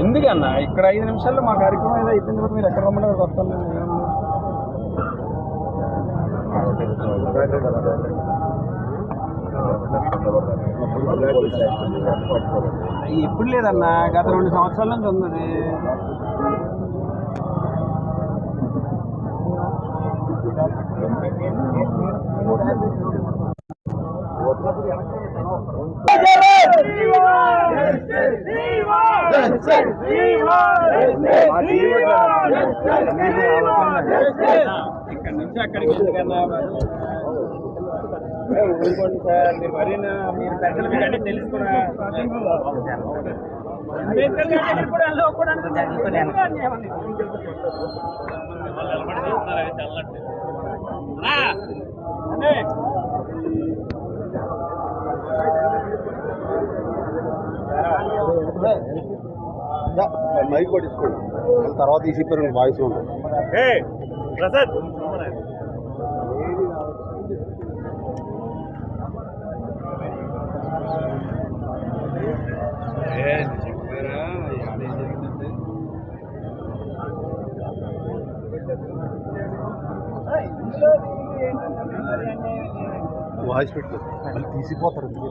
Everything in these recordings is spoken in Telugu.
ఎందుకన్నా ఇక్కడ ఐదు నిమిషాల్లో మా కార్యక్రమం ఏదో అయిపోయింది మీరు ఎక్కడ రమ్మని అక్కడికి వస్తాను నేను. ఎప్పుడు లేదన్నా? గత రెండు సంవత్సరాల నుంచి ఉన్నది. ఇక్కడ నుంచి అక్కడికి ఎందుకన్నా ఊరుకోండి సార్ మీరు మరీ మీరు పెద్దలు అన్ని తెలుసుకున్నా కూడా వెళ్ళి ఒక్కడానికి అంబేద్కర్ గారిని ఏమని? రా. అదే. మైక్ కొట్టించుకోండి మళ్ళీ తర్వాత తీసి వాయిస్ ఉంటుంది ప్రసాద్. వాయిస్ పెట్టు. మళ్ళీ తీసిపోతారు. ఎందుకు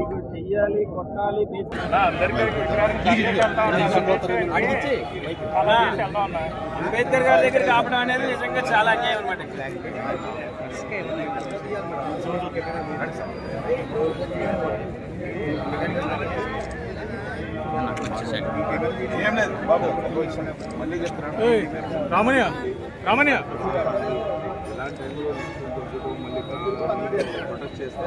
మీకు చెయ్యాలి కొట్టాలి అంబేద్కర్ గారి దగ్గర కాపడం అనేది నిజంగా చాలా అన్యాయం అనమాట ఏం లేదు బాబు మళ్ళీ చెప్తున్నాను రామణ్య రామణ్య ఇలాంటి మళ్ళీ ప్రొటెక్ట్ చేస్తే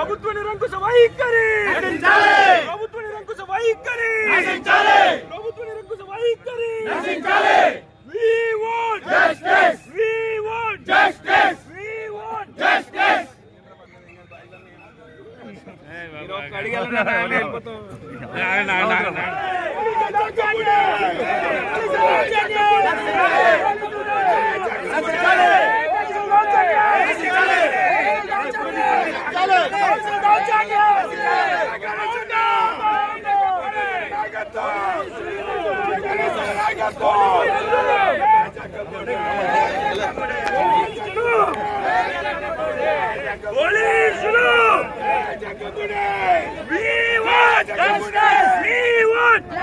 ప్రభుత్వ నిరంకుశ వైఖరి! ప్రభుత్వ నిరంకుశ వైఖరి! ప్రభుత్వ నిరంకుశ వైఖరి! We want justice! We want justice! We want justice! మీరు ఒక్క అడిగి వెళ్ళండి, ఆయన వెళ్ళిపోతాం. పోలీసులు We want justice! We want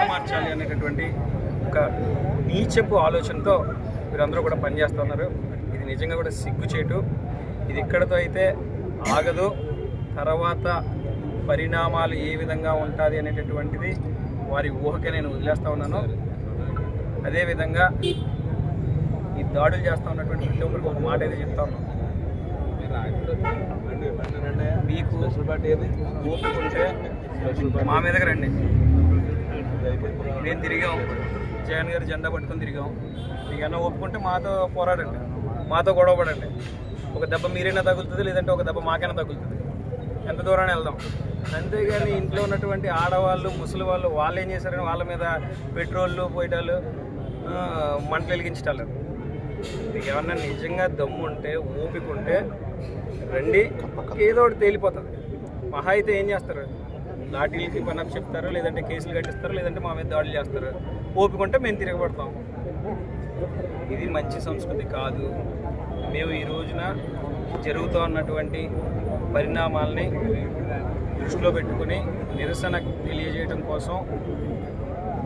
మార్చాలి అనేటటువంటి ఒక నీచపు ఆలోచనతో వీరందరూ కూడా పనిచేస్తున్నారు ఇది నిజంగా కూడా సిగ్గుచేటు. ఇది ఇక్కడతో అయితే ఆగదు. తర్వాత పరిణామాలు ఏ విధంగా ఉంటుంది అనేటటువంటిది వారి ఊహకే నేను వదిలేస్తా ఉన్నాను. అదేవిధంగా ఈ దాడులు చేస్తూ ఉన్నటువంటి ప్రతి ఒక్కరికి ఒక మాట అయితే చెప్తా ఉన్నాం. మీకు ఓపుకుంటే మా మీదకి రండి. నేను తిరిగాం. జగన్ గారు జెండా పట్టుకొని తిరిగాం. మీకన్నా ఒప్పుకుంటే మాతో పోరాడండి. మాతో గొడవ పడండి. ఒక దెబ్బ మీరైనా తగులుతుంది లేదంటే ఒక దెబ్బ మాకైనా తగులుతుంది. ఎంత దూరాన్ని వెళ్దాం? అంతేగాని ఇంట్లో ఉన్నటువంటి ఆడవాళ్ళు ముసలి వాళ్ళు వాళ్ళు ఏం చేశారని వాళ్ళ మీద పెట్రోళ్ళు పోయటాలు మంటలు వెలిగించటాలు. మీకు ఏమన్నా నిజంగా దమ్ము ఉంటే ఓపిక ఉంటే రండి ఏదో ఒకటి తేలిపోతుంది. మహా అయితే ఏం చేస్తారు? లాఠీలకి పని చెప్తారు లేదంటే కేసులు కట్టిస్తారు లేదంటే మా మీద దాడులు చేస్తారు. ఓపిక ఉంటే మేము తిరగబడతాం. ఇది మంచి సంస్కృతి కాదు. మేము ఈ రోజున జరుగుతూ ఉన్నటువంటి పరిణామాల్ని దృష్టిలో పెట్టుకుని నిరసన తెలియజేయడం కోసం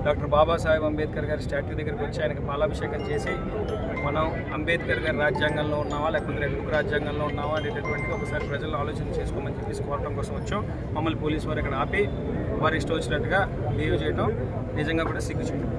డాక్టర్ బాబాసాహెబ్ అంబేద్కర్ గారి స్టాట్యూ దగ్గరికి వచ్చి ఆయనకి పాలాభిషేకం చేసి మనం అంబేద్కర్ గారి రాజ్యాంగంలో ఉన్నావా లేకపోతే ఎందుకు రాజ్యాంగంలో ఉన్నావా అనేటటువంటి ఒకసారి ప్రజలు ఆలోచన చేసుకోమని చెప్పేసి కోరడం కోసం వచ్చాం. మమ్మల్ని పోలీసు వారు ఇక్కడ ఆపి వారి ఇష్టం వచ్చినట్టుగా బిహేవ్ చేయడం నిజంగా కూడా సిగ్గు చేయడం